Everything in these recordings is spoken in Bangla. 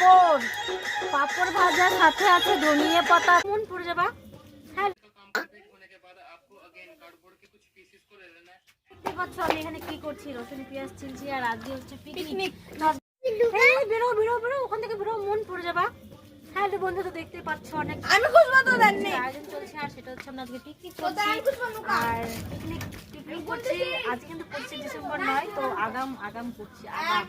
পাপড়। পাপড় ভাজার সাথে আছে ধনিয়া পাতা। মন পড়ে যাবা? হ্যাঁ। দেখতে পাচ্ছ আমি এখানে কি করছি? রসুন পেঁয়াজ চিনছি আর আজকে হচ্ছে পিকনিক। বেরো বেরো বেরো। ওখান থেকে বেরো মন পড়ে যাবা। হ্যাঁ তো বন্ধু তো দেখতে পাচ্ছ অনেক আমি খুশবো তো জানি আয়োজন চলছে আর সেটা হচ্ছে আমরা আজকে পিকনিক করছি আর পিকনিক পিকনিক করছি। আজ কিন্তু পঁচিশে ডিসেম্বর নয় তো আগাম আগাম করছি আগাম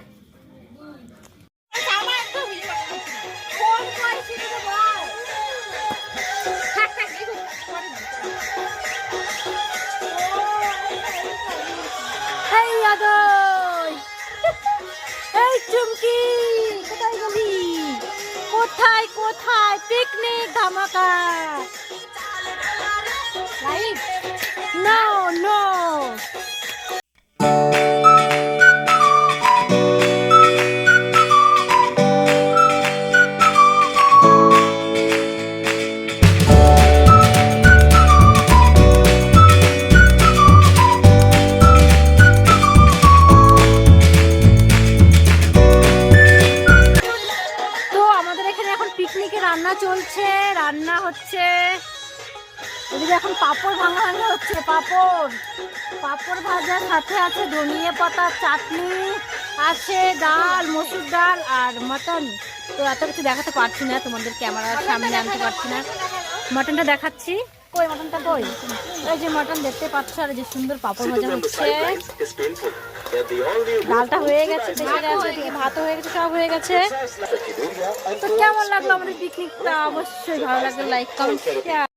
কোথায় কোথায় কোথায়? পিকনিক ধামাকা। Live no. এখানে পিকনিকে রান্না চলছে রান্না হচ্ছে। এদিকে এখন পাপড় ভাঙা ভাঙা হচ্ছে পাপড়। পাপড় ভাজার সাথে আছে ধনিয়া পাতা চাটনি আছে ডাল মসুর ডাল আর মটন। তো এত কিছু দেখাতে পারছি না তোমাদের ক্যামেরার সামনে আনতে পারছি না। মটনটা দেখাচ্ছি। কই মটনটা কই? ওই যে মটন দেখতে পাচ্ছ আর যে সুন্দর পাপড় ভাজা হচ্ছে। ডালটা হয়ে গেছে বেঁচে গেছে এদিকে ভাত হয়ে গেছে সব হয়ে গেছে। তো কেমন লাগল আমাদের পিকনিকটা? অবশ্যই ভালো লাগল লাইক কমেন্ট শেয়ার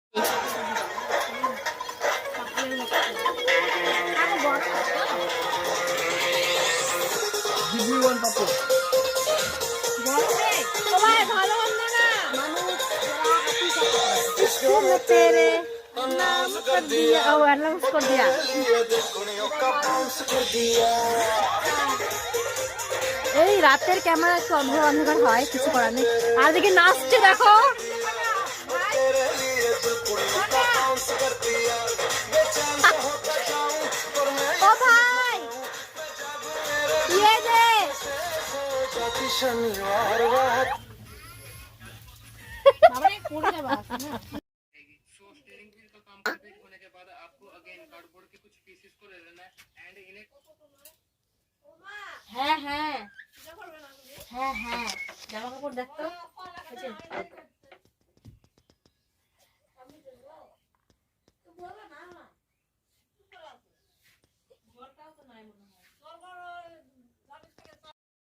সবাই ভালো মন্দ না तेरे नाम कर दिया ओ अनाउंस कर दिया এই রাতের ক্যামেরা একটু অন্ধকার অন্ধকার হয় কিছু করার নেই আর দিকে নাচছে দেখো ও ভাই ইয়ে দে বাবা পড়ে যাবে कंप्लीट होने के बाद आपको अगेन कार्डबोर्ड के कुछ पीसेस को ले लेना है एंड इन्हें হ্যাঁ হ্যাঁ হ্যাঁ হ্যাঁ জামা কাপড় দেখতো বলো না ঘরটাও তো নাই মনে হয়